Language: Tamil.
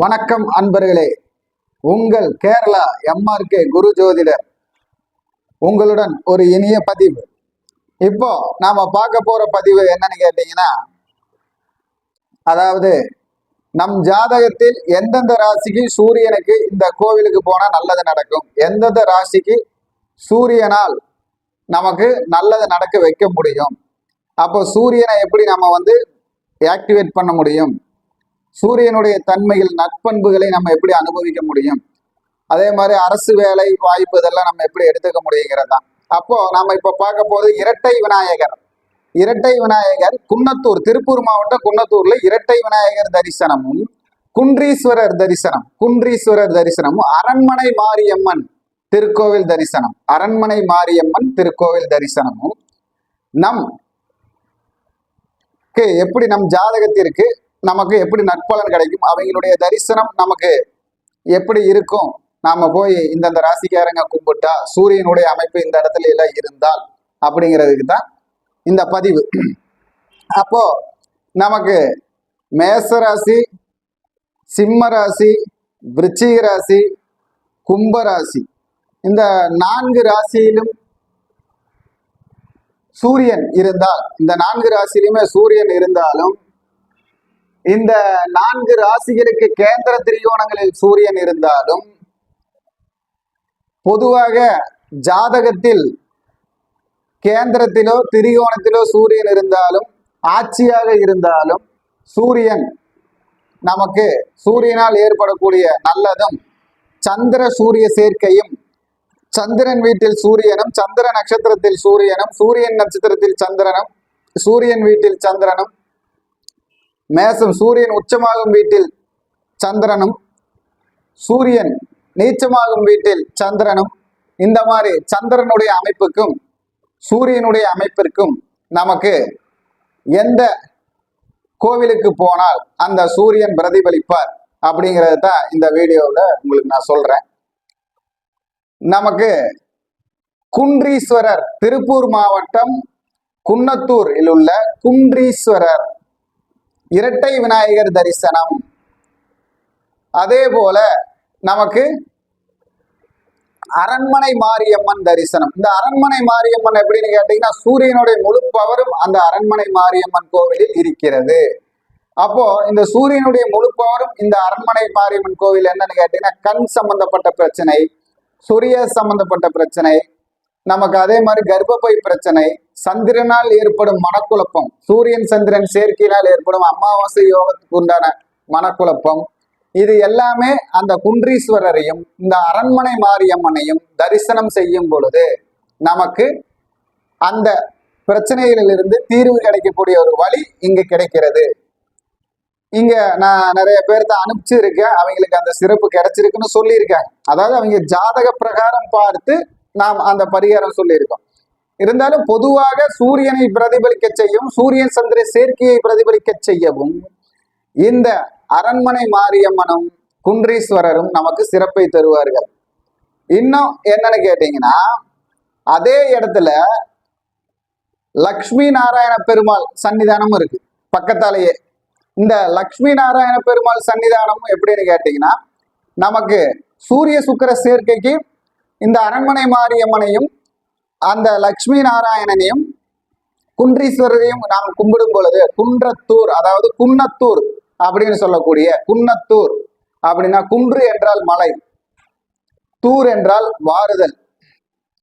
வணக்கம் அன்பர்களே. உங்கள் கேரளா எம்ஆர்கே குரு ஜோதிடர் உங்களுடன் ஒரு இனிய பதிவு. இப்போ நாம பார்க்க போற பதிவு என்னன்னு கேட்டீங்கன்னா அதாவது நம் ஜாதகத்தில் எந்தெந்த ராசிக்கு சூரியனுக்கு இந்த கோவிலுக்கு போனா நல்லது நடக்கும்? எந்தெந்த ராசிக்கு சூரியனால் நமக்கு நல்லது நடக்க வைக்க முடியும்? அப்போ சூரியனை எப்படி நம்ம வந்து ஆக்டிவேட் பண்ண முடியும்? சூரியனுடைய தன்மையில் நட்பண்புகளை நம்ம எப்படி அனுபவிக்க முடியும்? அதே மாதிரி அரசு வேலை வாய்ப்பு இதெல்லாம் நம்ம எப்படி எடுத்துக்க முடியுங்கிறது. தான் அப்போ நாம இப்ப பார்க்க போது இரட்டை விநாயகர். இரட்டை விநாயகர் குன்னத்தூர் திருப்பூர் மாவட்டம் குன்னத்தூர்ல இரட்டை விநாயகர் தரிசனமும் குன்றீஸ்வரர் தரிசனம் குன்றீஸ்வரர் தரிசனமும் அரண்மனை மாரியம்மன் திருக்கோவில் தரிசனம் அரண்மனை மாரியம்மன் திருக்கோவில் தரிசனமும் நம் எப்படி நம் ஜாதகத்திற்கு நமக்கு எப்படி நற்பலன் கிடைக்கும்? அவங்களுடைய தரிசனம் நமக்கு எப்படி இருக்கும்? நாம போய் இந்தந்த ராசிக்காரங்க கும்பிட்டா சூரியனுடைய அமைப்பு இந்த இடத்துல எல்லாம் இருந்தால் அப்படிங்கிறதுக்கு தான் இந்த பதிவு. அப்போ நமக்கு மேச ராசி சிம்ம ராசி விருச்சிக ராசி கும்ப ராசி இந்த நான்கு ராசியிலும் சூரியன் இருந்தால் இந்த நான்கு ராசியிலுமே சூரியன் இருந்தாலும் இந்த நான்கு ராசிகளுக்கு கேந்திர திரிகோணங்களில் சூரியன் இருந்தாலும் பொதுவாக ஜாதகத்தில் கேந்திரத்திலோ திரிகோணத்திலோ சூரியன் இருந்தாலும் ஆட்சியாக இருந்தாலும் சூரியன் நமக்கு சூரியனால் ஏற்படக்கூடிய நல்லதும் சந்திர சூரிய சேர்க்கையும் சந்திரன் வீட்டில் சூரியனும் சந்திர நட்சத்திரத்தில் சூரியனும் சூரியன் நட்சத்திரத்தில் சந்திரனும் சூரியன் வீட்டில் சந்திரனும் மேசம் சூரியன் உச்சமாகும் வீட்டில் சந்திரனும் சூரியன் நீச்சமாகும் வீட்டில் சந்திரனும் இந்த மாதிரி சந்திரனுடைய அமைப்புக்கும் சூரியனுடைய அமைப்பிற்கும் நமக்கு எந்த கோவிலுக்கு போனால் அந்த சூரியன் பிரதிபலிப்பார் அப்படிங்கிறது தான் இந்த வீடியோவில் உங்களுக்கு நான் சொல்கிறேன் நமக்கு குன்றீஸ்வரர் திருப்பூர் மாவட்டம் குன்னத்தூரில் உள்ள குன்றீஸ்வரர் இரட்டை விநாயகர் தரிசனம். அதே போல நமக்கு அரண்மனை மாரியம்மன் தரிசனம். இந்த அரண்மனை மாரியம்மன் எப்படின்னு கேட்டீங்கன்னா சூரியனுடைய முழு பவரும் அந்த அரண்மனை மாரியம்மன் கோவிலில் இருக்கிறது. அப்போ இந்த சூரியனுடைய முழு பவரும் இந்த அரண்மனை மாரியம்மன் கோவில் என்னன்னு கேட்டீங்கன்னா கண் சம்பந்தப்பட்ட பிரச்சனை சூரிய சம்பந்தப்பட்ட பிரச்சனை நமக்கு அதே மாதிரி கர்ப்பப்பை பிரச்சனை சந்திரனால் ஏற்படும் மனக்குழப்பம். சூரியன் சந்திரன் சேர்க்கையினால் ஏற்படும் அமாவாசை யோகத்துக்கு உண்டான மனக்குழப்பம். இது எல்லாமே அந்த குன்றீஸ்வரரையும் இந்த அரண்மனை மாரியம்மனையும் தரிசனம் செய்யும் பொழுது நமக்கு அந்த பிரச்சனைகளிலிருந்து தீர்வு கிடைக்கக்கூடிய ஒரு வழி இங்கு கிடைக்கிறது. இங்க நான் நிறைய பேர்த்த அனுப்பிச்சிருக்கேன். அவங்களுக்கு அந்த சிறப்பு கிடைச்சிருக்குன்னு சொல்லியிருக்காங்க. அதாவது அவங்க ஜாதக பிரகாரம் பார்த்து நாம் அந்த பரிகாரம் சொல்லியிருக்கோம். இருந்தாலும் பொதுவாக சூரியனை பிரதிபலிக்க செய்யும் சூரியன் சந்திர சேர்க்கையை பிரதிபலிக்க செய்யவும் இந்த அரண்மனை மாரியம்மனும் குன்றீஸ்வரரும் நமக்கு சிறப்பை தருவார்கள். இன்னும் என்னன்னு கேட்டீங்கன்னா அதே இடத்துல லக்ஷ்மி நாராயண பெருமாள் சன்னிதானமும் இருக்கு. பக்கத்தாலேயே. இந்த லக்ஷ்மி நாராயண பெருமாள் சன்னிதானம் எப்படின்னு கேட்டீங்கன்னா நமக்கு சூரிய சுக்கிர சேர்க்கைக்கு இந்த அரண்மனை மாரியம்மனையும் அந்த லக்ஷ்மி நாராயணனையும் குன்றீஸ்வரரையும் நாம் கும்பிடும் பொழுது குன்றத்தூர் அதாவது குன்னத்தூர் அப்படின்னு சொல்லக்கூடிய குன்னத்தூர் அப்படின்னா குன்று என்றால் மலை தூர் என்றால் வாறுதல்.